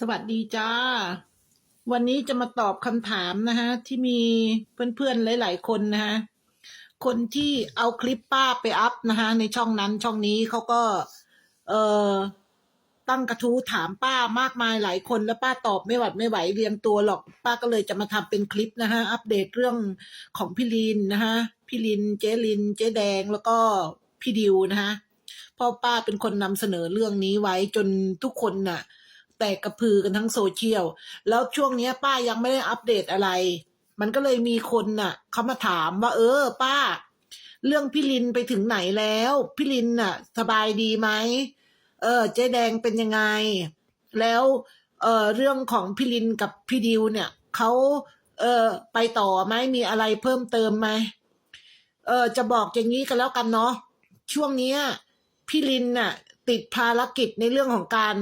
สวัสดีจ้า วันนี้จะมาตอบคำถามนะฮะ ที่มีเพื่อนๆหลาย ๆ คนนะฮะ คนที่เอาคลิปป้าไปอัพนะฮะในช่องนั้นช่องนี้เขาก็ เอ่อตั้งกระทู้ถามป้ามากมายหลายคนแล้วป้าตอบไม่หวัดไม่ไหวเรียงตัวหรอก ป้าก็เลยจะมาทำเป็นคลิปนะฮะ อัปเดตเรื่องของพี่ลินนะฮะพี่ลิน เจลิน เจแดงแล้วก็พี่ดิวนะฮะเพราะป้าเป็นคนนำเสนอเรื่องนี้ไว้จนทุกคนน่ะ แตกกระพือกันทั้งโซเชียล แล้วช่วงนี้ป้ายังไม่ได้อัปเดตอะไร มันก็เลยมีคนน่ะเขามาถามว่า เออ ป้า เรื่องพี่ลินไปถึงไหนแล้ว พี่ลินน่ะ สบายดีไหมเออ เจ๊แดงเป็นยังไง แล้วเออเรื่องของพี่ลินกับพี่ดิวเนี่ยเขาเออไปต่อไหมมีอะไรเพิ่มเติมไหมเออจะบอกอย่างนี้กันแล้วกันเนาะช่วงนี้พี่ลินน่ะ ติดภารกิจในเรื่องของการ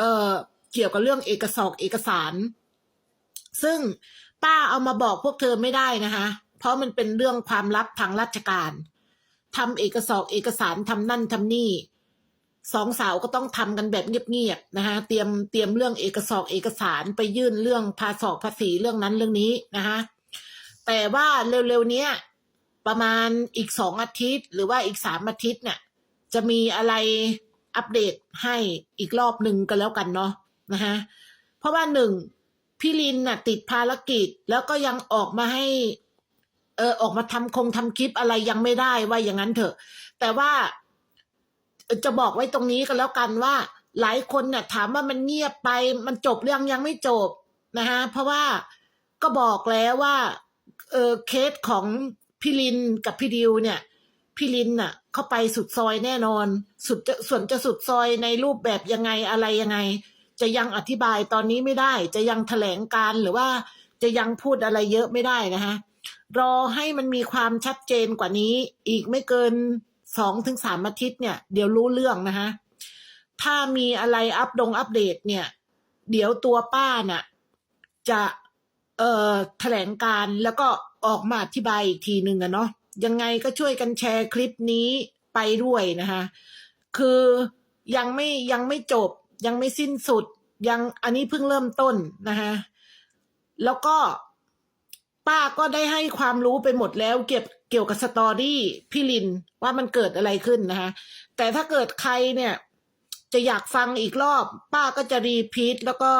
เอ่อเกี่ยวกับเรื่องเอกสอกเอกสาร ซึ่งป้าเอามาบอกพวกเธอไม่ได้นะคะ เพราะมันเป็นเรื่องความลับทางราชการทำเอกสอกเอกสารทำนั่นทำนี่สองสาวก็ต้องทำกันแบบเงียบๆนะคะเตรียมเตรียมเรื่องเอกสอกเอกสารไปยื่นเรื่องภาษอกภาษีเรื่องนั้นเรื่องนี้นะคะแต่ว่าเร็วๆนี้ประมาณอีกสองอาทิตย์ หรือว่าอีกสามอาทิตย์เนี่ยจะมีอะไร อัปเดตให้อีกรอบหนึ่งกันแล้วกันเนาะนะฮะเพราะว่าหนึ่งพี่ลินน่ะติดภารกิจแล้วก็ยังออกมาให้ เออออกมาทำคงทำคลิปอะไรยังไม่ได้ว่าอย่างนั้นเถอะ แต่ว่าจะบอกไว้ตรงนี้กันแล้วกันว่า หลายคนเนี่ยถามว่ามันเงียบไปมันจบเรื่องยังไม่จบนะฮะเพราะว่าก็บอกแล้วว่า เออเคสของพี่ลินกับพี่ดิวเนี่ย พี่ลินน่ะ เข้าไปสุดซอยแน่นอน สุดจะส่วนจะสุดซอยในรูปแบบยังไงอะไรยังไง จะยังอธิบายตอนนี้ไม่ได้ จะยังแถลงการหรือว่าจะยังพูดอะไรเยอะไม่ได้นะคะรอให้มันมีความชัดเจนกว่านี้ อีกไม่เกินสองถึงสามอาทิตย์เนี่ย เดี๋ยวรู้เรื่องนะคะถ้ามีอะไรอัปดงอัปเดตเนี่ย เดี๋ยวตัวป้าน่ะ จะเอ่อแถลงการแล้วก็ออกมาอธิบายอีกทีหนึ่งอะเนาะ ยังไงก็ช่วยกันแชร์คลิปนี้ไปด้วยนะคะคือยังไม่ยังไม่จบ ยังไม่สิ้นสุด ยังอันนี้เพิ่งเริ่มต้นนะคะแล้วก็ป้าก็ได้ให้ความรู้ไปหมดแล้ว เกี่ยวเกี่ยวกับสตอรี่พี่ลินว่ามันเกิดอะไรขึ้นนะคะแต่ถ้าเกิดใครเนี่ยจะอยากฟังอีกรอบ ป้าก็จะรีพีทแล้วก็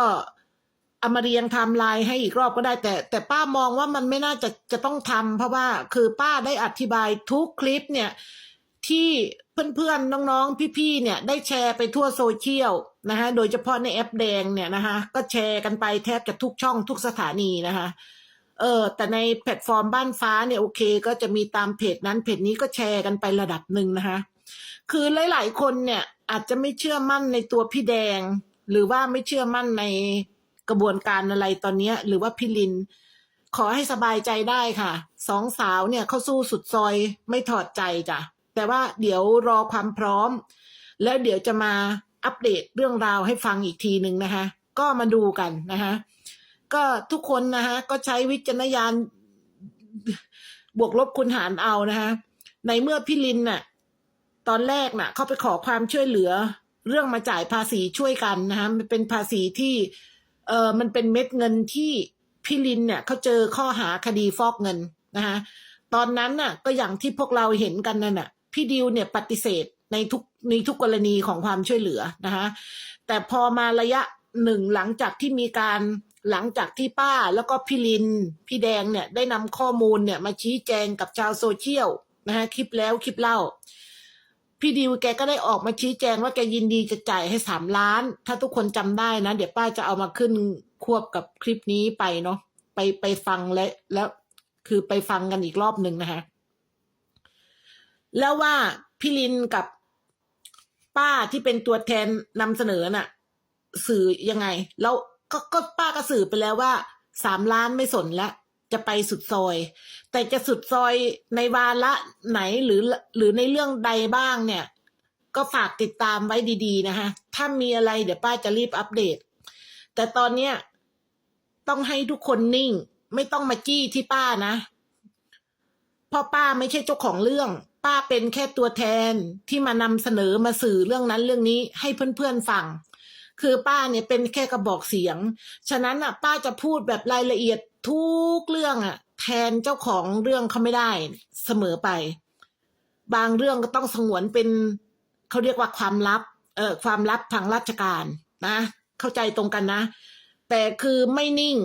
เอามาเรียงไทม์ไลน์ให้อีกรอบก็ได้แต่ แต่ป้ามองว่ามันไม่น่าจะจะต้องทำเพราะว่าคือป้าได้อธิบายทุกคลิปเนี่ยที่เพื่อนๆ น้องๆ พี่ๆ เนี่ยได้แชร์ไปทั่วโซเชียลนะคะโดยเฉพาะในแอปแดงเนี่ยนะคะก็แชร์กันไปแทบจะทุกช่องทุกสถานีนะคะเออแต่ในแพลตฟอร์มบ้านฟ้าเนี่ยโอเค ก็จะมีตามเพจนั้นเพจนี้ก็แชร์กันไประดับหนึ่งนะคะ คือหลายๆ คนเนี่ยอาจจะไม่เชื่อมั่นในตัวพี่แดง หรือว่าไม่เชื่อมั่นใน กระบวนการอะไรตอนนี้หรือว่าพี่ลิน ขอให้สบายใจได้ค่ะ สองสาวเนี่ยเขาสู้สุดซอยไม่ถอดใจจ้ะแต่ว่าเดี๋ยวรอความพร้อม แล้วเดี๋ยวจะมาอัปเดตเรื่องราวให้ฟังอีกทีหนึ่งนะคะ ก็มาดูกันนะคะก็ทุกคนนะคะก็ใช้วิจารณญาณบวกลบคูณหารเอานะคะในเมื่อพี่ลินน่ะตอนแรกน่ะเขาไปขอความช่วยเหลือ เรื่องมาจ่ายภาษีช่วยกันนะคะมันเป็นภาษีที่ เออมันเป็นเม็ดเงินที่พี่ลินเนี่ยเขาเจอข้อหาคดีฟอกเงินนะคะตอนนั้นน่ะก็อย่างที่พวกเราเห็นกันนั่นน่ะพี่ดิวเนี่ยปฏิเสธในทุกในทุกกรณีของความช่วยเหลือนะคะแต่พอมาระยะหนึ่งหลังจากที่มีการหลังจากที่ป้าแล้วก็พี่ลิน พี่แดงเนี่ยได้นำข้อมูลเนี่ยมาชี้แจงกับชาวโซเชียลนะคะคลิปแล้วคลิปเล่า พี่ดิวแกก็ได้ออกมาชี้แจงว่าแกยินดีจะจ่ายให้สามล้าน ถ้าทุกคนจำได้นะ เดี๋ยวป้าจะเอามาขึ้นควบกับคลิปนี้ไปเนาะไปไปฟังและแล้วคือไปฟังกันอีกรอบหนึ่งนะคะแล้วว่าพี่ลินกับป้าที่เป็นตัวแทนนำเสนอน่ะ สื่อยังไง แล้วก็ก็ป้าก็สื่อไปแล้วว่าสามล้านไม่สนและ จะไปสุดซอย แต่จะสุดซอยในวาระไหนหรือหรือในเรื่องใดบ้างเนี่ย ก็ฝากติดตามไว้ดีๆนะคะถ้ามีอะไรเดี๋ยวป้าจะรีบอัปเดต แต่ตอนเนี้ยต้องให้ทุกคนนิ่ง ไม่ต้องมาจี้ที่ป้านะเพราะป้าไม่ใช่เจ้าของเรื่อง ป้าเป็นแค่ตัวแทนที่มานำเสนอมาสื่อเรื่องนั้นเรื่องนี้ให้เพื่อนๆฟังคือป้าเนี่ยเป็นแค่กระบอกเสียง ฉะนั้นอะ ป้าจะพูดแบบรายละเอียด ทุกเรื่องอะแทนเจ้าของเรื่องเขาไม่ได้เสมอไป บางเรื่องก็ต้องสงวนเป็นเขาเรียกว่าความลับ เออความลับทางราชการนะ เข้าใจตรงกันนะ แต่คือไม่นิ่ง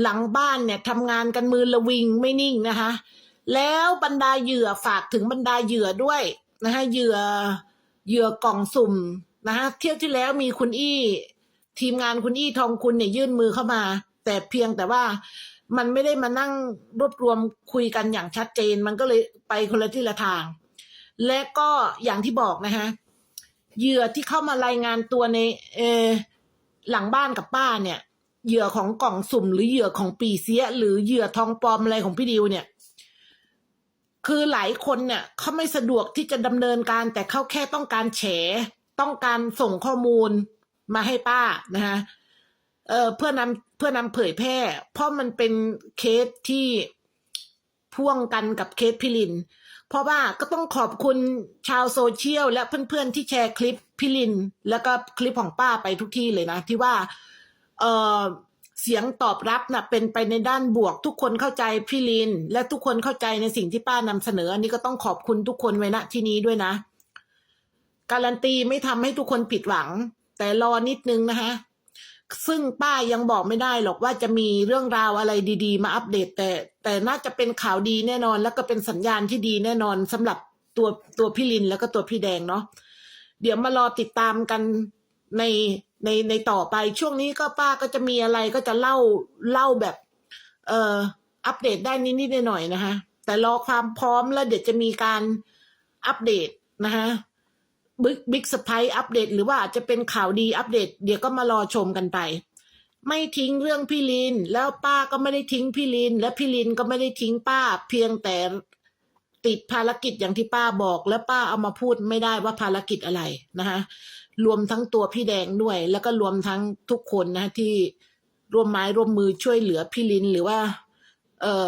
หลังบ้านเนี่ยทำงานกันมือละวิงไม่นิ่งนะคะ แล้วบรรดาเหยื่อฝากถึงบรรดาเหยื่อด้วยนะคะเหยื่อเหยื่อกล่องสุ่มนะคะเที่ยวที่แล้วมีคุณอี้ ทีมงานคุณอี้ทองคุณเนี่ยยื่นมือเข้ามา แต่เพียงแต่ว่ามันไม่ได้มานั่งรวบรวมคุยกันอย่างชัดเจน มันก็เลยไปคนละที่ละทาง และก็อย่างที่บอกนะคะเหยื่อที่เข้ามารายงานตัวในเออหลังบ้านกับป้าเนี่ย เหยื่อของกล่องสุ่ม หรือเหยื่อของปีเสีย หรือเหยื่อทองปลอมอะไรของพี่ดิวเนี่ย คือหลายคนเนี่ยเขาไม่สะดวกที่จะดำเนินการ แต่เขาแค่ต้องการแฉ ต้องการส่งข้อมูลมาให้ป้านะคะ เออเพื่อนำเพื่อนำเผยแพร่ เพราะมันเป็นเคสที่พ่วงกันกับเคสพิลิน เพราะว่าก็ต้องขอบคุณชาวโซเชียลและเพื่อนๆที่แชร์คลิปพิลิน แล้วก็คลิปของป้าไปทุกที่เลยนะ ที่ว่าเออเสียงตอบรับนะ่ะเป็นไปในด้านบวก ทุกคนเข้าใจพี่ลิน และทุกคนเข้าใจในสิ่งที่ป้านำเสนออันนี้ก็ต้องขอบคุณทุกคนไว้ณที่นี้ด้วยนะ การันตีไม่ทำให้ทุกคนผิดหวัง แต่รอนิดนึงนะคะ ซึ่งป้ายังบอกไม่ได้หรอกว่าจะมีเรื่องราวอะไรดี ๆ มาอัปเดต แต่ แต่น่าจะเป็นข่าวดีแน่นอน แล้วก็เป็นสัญญาณที่ดีแน่นอนสำหรับตัวตัวพี่ลินแล้วก็ตัวพี่แดงเนาะเดี๋ยวมารอติดตามกันในในในต่อไปช่วงนี้ก็ป้าก็จะมีอะไรก็จะเล่าเล่าแบบ เอ่ออัปเดตได้นิดๆหน่อยๆนะคะแต่รอความพร้อมแล้วเดี๋ยวจะมีการอัปเดตนะคะ บิ๊กบิ๊กสไปอัปเดตหรือว่าอาจจะเป็นข่าวดีอัปเดต เดี๋ยวก็มารอชมกันไป ไม่ทิ้งเรื่องพี่ลิน แล้วป้าก็ไม่ได้ทิ้งพี่ลิน และพี่ลินก็ไม่ได้ทิ้งป้า เพียงแต่ติดภารกิจอย่างที่ป้าบอก แล้วป้าเอามาพูดไม่ได้ว่าภารกิจอะไรนะคะรวมทั้งตัวพี่แดงด้วย แล้วก็รวมทั้งทุกคนนะที่ร่วมไม้ร่วมมือช่วยเหลือพี่ลินหรือว่า เออ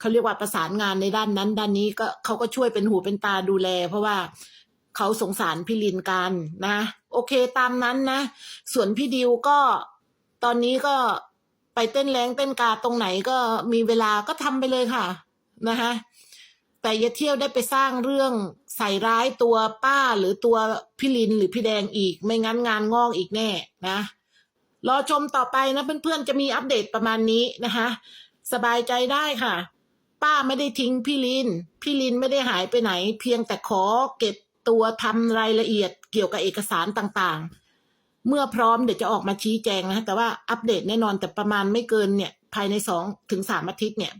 เขาเรียกว่าประสานงานในด้านนั้น ด้านนี้ก็เขาก็ช่วยเป็นหูเป็นตาดูแล เพราะว่า เขาสงสารพี่ลินกันนะ โอเคตามนั้นนะ ส่วนพี่ดิวก็ตอนนี้ก็ไปเต้นแรงเต้นกาตรงไหนก็มีเวลาก็ทำไปเลยค่ะนะคะแต่อย่าเที่ยวได้ไปสร้างเรื่องใส่ร้ายตัวป้าหรือตัวพี่ลินหรือพี่แดงอีก ไม่งั้นงานงอกอีกแน่นะ รอชมต่อไปนะเพื่อนๆจะมีอัปเดตประมาณนี้นะคะ สบายใจได้ค่ะ ป้าไม่ได้ทิ้งพี่ลิน พี่ลินไม่ได้หายไปไหน เพียงแต่ขอเก็บ ตัวทำรายละเอียดเกี่ยวกับเอกสารต่างๆ เมื่อพร้อมเดี๋ยวจะออกมาชี้แจงนะแต่ว่าอัปเดตแน่นอนแต่ประมาณไม่เกินเนี่ย ภายในสองถึงสามอาทิตย์เนี่ย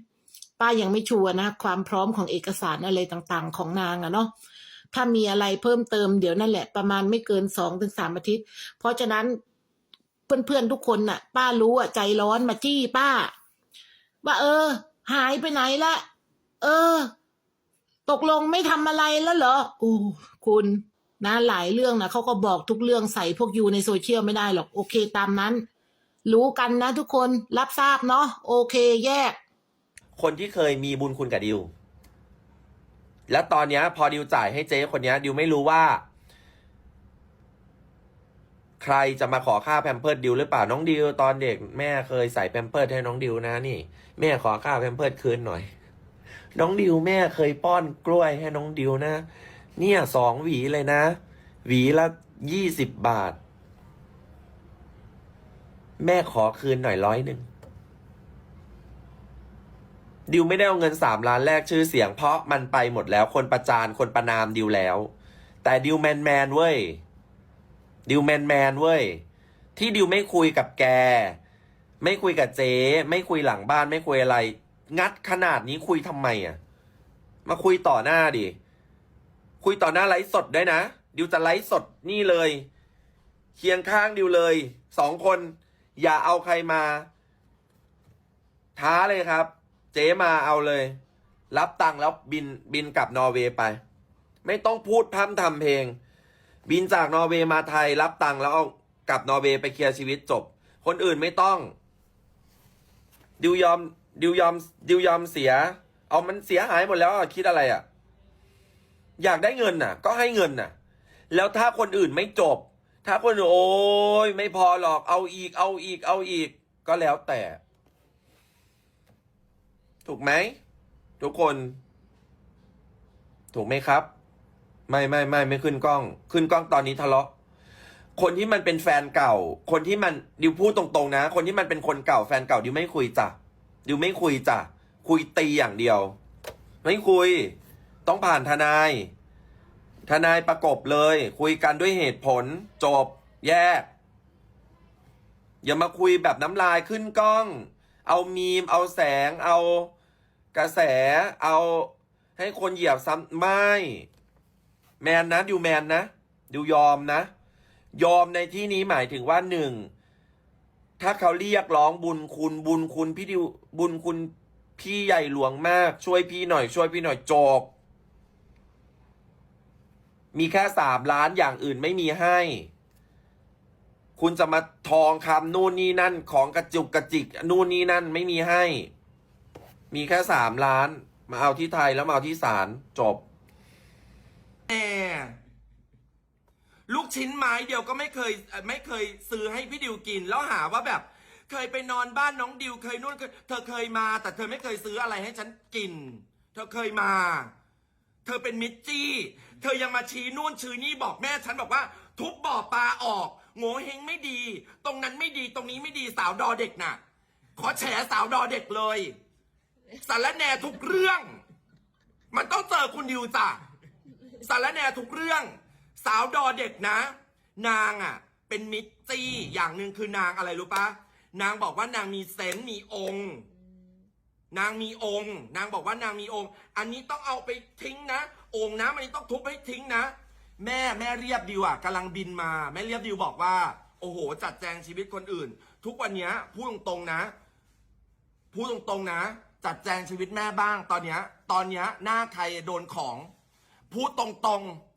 ป้ายังไม่ชัวร์นะความพร้อมของเอกสารอะไรต่างๆ ของนางอะเนาะถ้ามีอะไรเพิ่มเติมเดี๋ยวนั่นแหละประมาณไม่เกินสองถึงสามอาทิตย์ เพราะฉะนั้นเพื่อนๆทุกคนน่ะ ป้ารู้อะใจร้อนมาจี้ป้า ว่าเออ หายไปไหนละเออ ตกลงไม่ทำอะไรแล้วเหรอโอ้คุณนะหลายเรื่องนะเขาก็บอกทุกเรื่องใส่พวกยูในโซเชียลไม่ได้หรอก โอเคตามนั้น รู้กันนะทุกคนรับทราบเนาะโอเคแยก คนที่เคยมีบุญคุณกับดิว แล้วตอนเนี้ย พอดิวจ่ายให้เจ๊คนเนี้ยดิวไม่รู้ว่า ใครจะมาขอค่าแพมเพิร์ดดิวหรือเปล่าน้องดิวตอนเด็กแม่เคยใส่แพมเพิร์ดให้น้องดิวนะนี่ แม่ขอค่าแพมเพิร์ดคืนหน่อย น้องดิวแม่เคยป้อนกล้วยให้น้องดิวนะ เนี่ยสองหวีเลยนะ หวีละยี่สิบบาท แม่ขอคืนหน่อยร้อยหนึ่งดิวไม่ได้เอาเงินสามล้านแรกชื่อเสียง เพราะมันไปหมดแล้วคนประจานคนประนามดิวแล้ว แต่ดิวแมนแมนเว้ยดิวแมนแมนเว้ยที่ดิวไม่คุยกับแก ไม่คุยกับเจ๊ ไม่คุยหลังบ้านไม่คุยอะไร งัดขนาดนี้คุยทำไมอะ มาคุยต่อหน้าดิ คุยต่อหน้าไลฟ์สดได้นะ ดิวจะไลฟ์สดนี่เลย เคียงข้างดิวเลย สองคน อย่าเอาใครมา ท้าเลยครับ เจ๊มาเอาเลย รับตังค์แล้วบินบินกลับนอร์เวย์ไป ไม่ต้องพูดพร่ำทำเพลง บินจากนอร์เวย์มาไทย รับตังค์แล้วเอากลับนอร์เวย์ไปเคลียร์ชีวิตจบ คนอื่นไม่ต้อง ดิวยอม ดิวยอมดิวยอมเสีย เอามันเสียหายหมดแล้วคิดอะไรอะ อยากได้เงินน่ะ ก็ให้เงินน่ะ แล้วถ้าคนอื่นไม่จบ ถ้าคนโอ้ยไม่พอหรอกเอาอีก เอาอีก เอาอีก ก็แล้วแต่ ถูกไหมทุกคน ถูกไหมครับ ไม่ไม่ไม่ไม่ขึ้นกล้อง ขึ้นกล้องตอนนี้ทะเลาะคนที่มันเป็นแฟนเก่า คนที่มันดิวพูดตรงๆนะ คนที่มันเป็นคนเก่าแฟนเก่าดิวไม่คุยจ้ะ ดิวไม่คุยจ้ะ คุยตีอย่างเดียว ไม่คุย ต้องผ่านทนาย ทนายประกบเลย คุยกันด้วยเหตุผล จบ แยก อย่ามาคุยแบบน้ำลายขึ้นกล้อง เอามีม เอาแสง เอากระแส เอาให้คนเหยียบซ้ำไม่ แมนนะดิวแมนนะดิวยอมนะ ยอมในที่นี้หมายถึงว่าหนึ่ง ถ้าเขาเรียกร้องบุญคุณบุญคุณพี่ดิวบุญคุณพี่ใหญ่หลวงมาก ช่วยพี่หน่อย ช่วยพี่หน่อยจบมีแค่สามล้านอย่างอื่นไม่มีให้ คุณจะมาทองคำนู่นนี่นั่นของกระจุกกระจิกนู่นนี่นั่นไม่มีให้ มีแค่สามล้าน มาเอาที่ไทยแล้วมาเอาที่ศาลจบแลูกชิ้นไม้เดียวก็ไม่เคยไม่เคยซื้อให้พี่ดิวกิน แล้วหาว่าแบบ เคยไปนอนบ้านน้องดิวเคยนู่นเคยเธอเคยมา แต่เธอไม่เคยซื้ออะไรให้ฉันกิน เธอเคยมา เธอเป็นมิตรจี้ เธอยังมาชี้นู่นชี้นี่บอกแม่ฉันบอกว่า ทุบบ่อปลาออกโง่เฮงไม่ดี ตรงนั้นไม่ดีตรงนี้ไม่ดีสาวดอเด็กน่ะ ขอแฉสาวดอเด็กเลยสารแหนทุกเรื่อง มันต้องเจอคุณดิวจ้ะสารแหน่ทุกเรื่อง สาวดอเด็กนะ นางอะ เป็นมิตรจี้อย่างหนึ่งคือนางอะไรรู้ปะนางบอกว่านางมีเซนส์มีองค์ นางมีองค์ นางบอกว่านางมีองค์ อันนี้ต้องเอาไปทิ้งนะ องค์นะอันนี้ต้องทุบให้ทิ้งนะ แม่แม่เรียบดิวอะกำลังบินมาแม่เรียบดิวบอกว่า โอ้โห จัดแจงชีวิตคนอื่น ทุกวันนี้พูดตรงๆนะพูดตรงๆนะ จัดแจงชีวิตแม่บ้างตอนเนี้ย ตอนเนี้ยหน้าใครโดนของ พูดตรงๆ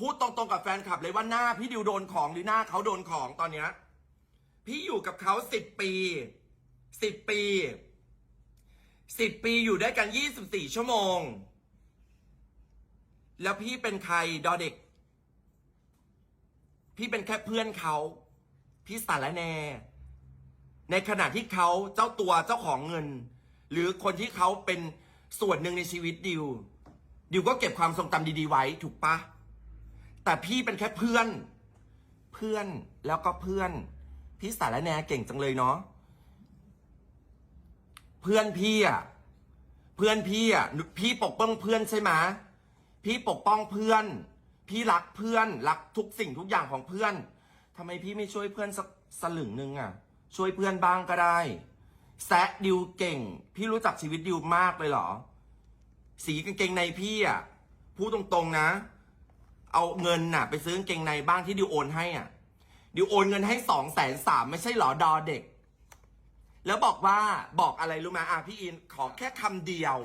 พูดตรงๆกับแฟนคลับเลยว่าหน้าพี่ดิวโดนของหรือหน้าเขาโดนของตอนเนี้ยพี่อยู่กับเขาสิบปีสิบปีสิบปีอยู่ด้วยกันยี่สิบสี่ชั่วโมง แล้วพี่เป็นใครดอเด็ก พี่เป็นแค่เพื่อนเขาพี่สารแหนในขณะที่เขาเจ้าตัวเจ้าของเงิน หรือคนที่เขาเป็นส่วนหนึ่งในชีวิตดิว ดิวก็เก็บความทรงจำดีๆไว้ถูกปะ แต่พี่เป็นแค่เพื่อน เพื่อนแล้วก็เพื่อน พี่สารแนเก่งจังเลยเนาะเพื่อนพี่อะเพื่อนพี่อะพี่ปกป้องเพื่อนใช่ไหมพี่ปกป้องเพื่อน พี่รักเพื่อนรักทุกสิ่งทุกอย่างของเพื่อนทำไมพี่ไม่ช่วยเพื่อนสักสลึงหนึ่งอะช่วยเพื่อนบ้างก็ได้ แซะดิวเก่ง พี่รู้จักชีวิตดิวมากเลยเหรอ สีกางเกงในพี่อะพูดตรงๆนะ เอาเงินน่ะ ไปซื้อกางเกงในบ้างที่ดิวโอนให้อะ ดิวโอนเงินให้สองแสนสามไม่ใช่เหรอดอเด็ก แล้วบอกว่าบอกอะไรรู้ไหมอะพี่อินขอแค่คำเดียว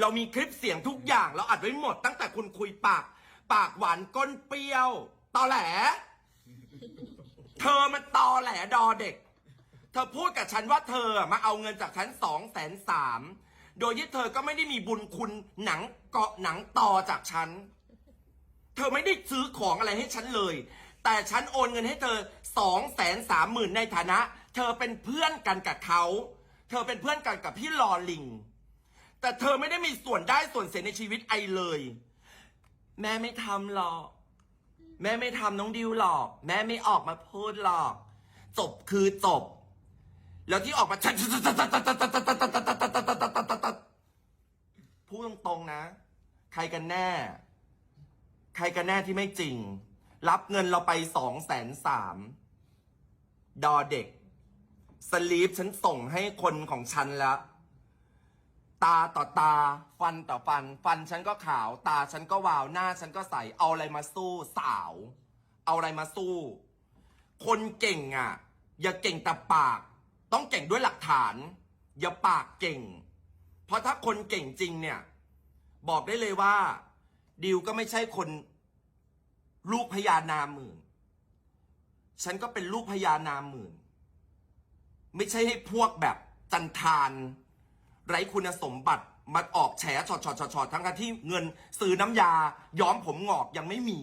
เรามีคลิปเสียงทุกอย่าง เราอัดไว้หมดตั้งแต่คุณคุยปาก ปากหวานก้นเปรี้ยวตอแหล เธอมันตอแหลดอเด็ก เธอพูดกับฉันว่าเธอมาเอาเงินจากฉันสองแสนสามโดยที่เธอก็ไม่ได้มีบุญคุณหนังเกาะหนังต่อจากฉัน เธอไม่ได้ซื้อของอะไรให้ฉันเลย แต่ฉันโอนเงินให้เธอสองแสนสามหมื่นในฐานะ เธอเป็นเพื่อนกันกับเขา เธอเป็นเพื่อนกันกับพี่ลอลิง แต่เธอไม่ได้มีส่วนได้ส่วนเสียในชีวิตไอเลย แม่ไม่ทำหรอก แม่ไม่ทำน้องดิวหรอก แม่ไม่ออกมาพูดหรอก จบคือจบ แล้วที่ออกมาพูดตรงๆนะ ใครกันแน่ ใครกันแน่ที่ไม่จริง รับเงินเราไปสองแสนสามดอเด็ก สลีปฉันส่งให้คนของฉันแล้ว ตาต่อตา ฟันต่อฟัน ฟันฉันก็ขาว ตาฉันก็วาว หน้าฉันก็ใส เอาอะไรมาสู้สาว เอาอะไรมาสู้ คนเก่งอะ อย่าเก่งแต่ปาก ต้องเก่งด้วยหลักฐาน อย่าปากเก่ง เพราะถ้าคนเก่งจริงเนี่ย บอกได้เลยว่า ดิวก็ไม่ใช่คนลูกพญานาหมื่น ฉันก็เป็นลูกพญานาหมื่น ไม่ใช่ให้พวกแบบจันทานไร้คุณสมบัติมาออกแฉชอดชอดชอดชอดทั้งๆที่เงินซื้อน้ำยา ย้อมผมงอกยังไม่มี